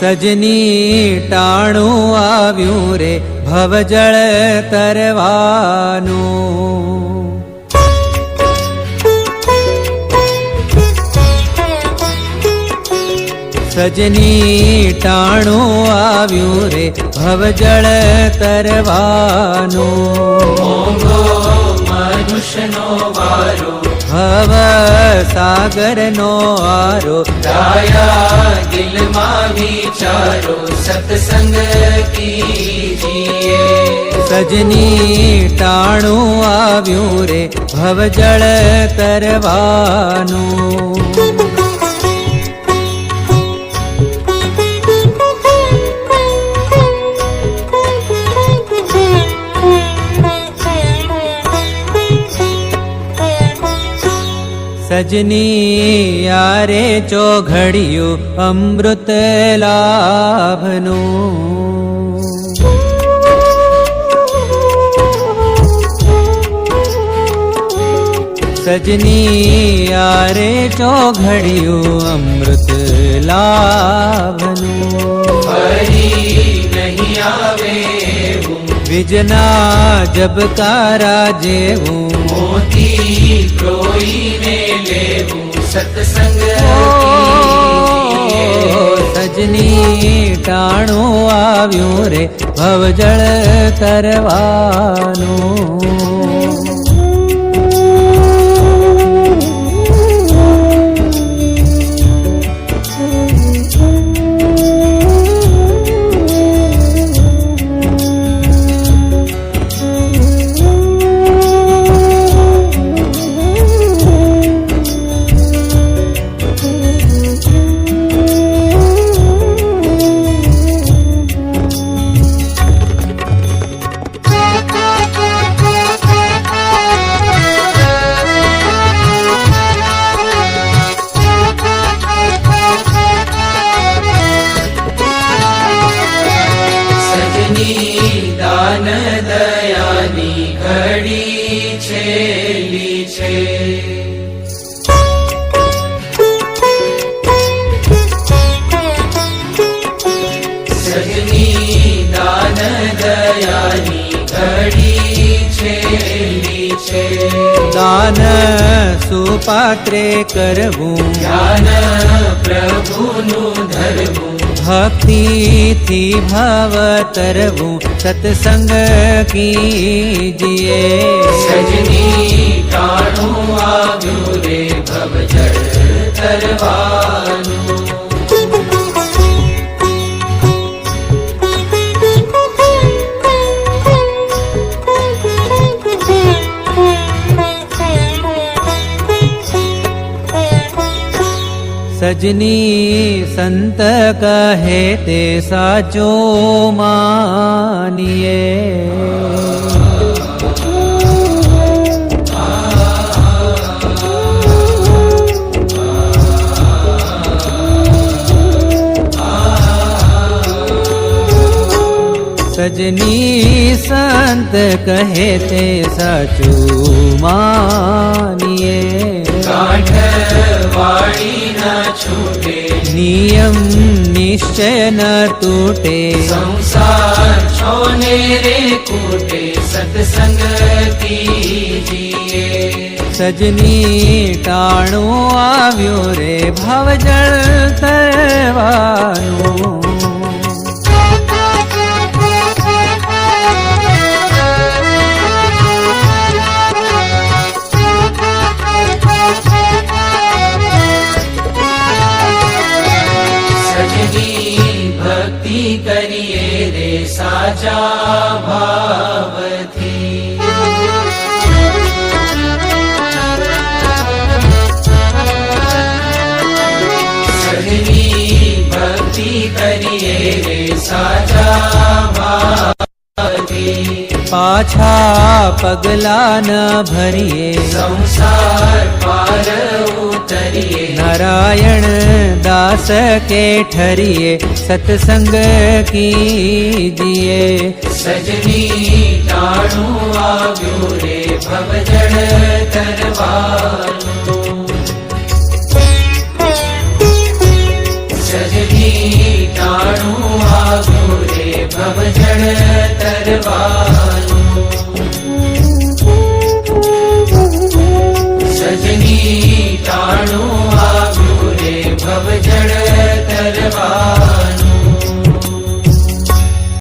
સજની ટાણું આવ્યું રે ભવજળ તરવાનું. સજની ટાણું આવ્યું રે ભવજળ તરવાનું. મનુષ્યનો વારો ભવ સાગરનો આરો દાયા દિલમાં વિચારો સત્સંગ કીજીએ સજની ટાણું આવ્યું રે ભવજળ તરવાનું સજની યારે ચોઘડિયું અમૃત લાભનું. સજની યારે ચોઘડિયું અમૃત લાભનું. નહીં આવે વિજના જબકારા જેવું. મોતી પ્રોઈને લેવું સત્સંગ સજની ટાણું આવ્યું રે ભવજળ કરવાનું. દાન દયાની ઘડી છેલી છે. સજની દાન દયાની ઘડી છેલી છે. દાન સુપાત્રે કરવું. જ્ઞાન પ્રભુનું ધરવું ભક્તિથી ભાવ તરવું સત્સંગ કીજીએ સજની કાઢું આવ્યું રે ભવજળ તરવાનું સજની સંત કહે તે સાચો માનીએ સજની સંત કહે તે સાચું માનીએ છૂટે નિયમ નિશ્ચય ન તૂટે સંસાર છોને રે કૂટે સત્સંગ સજની ટાણું આવ્યો રે ભવજળ તરવાનું સજની ભક્તિ કરીએ રે સાચા ભાવથી સજની ભક્તિ કરીએ રે સાચા पाछा पगला न भरिए संसार पार उतरिए नारायण दास के ठरिए सत्संग कीजिए सजनी टाणु आव्यो रे भवजन सजनी टाणु आव्यो रे दिनी मेहरबान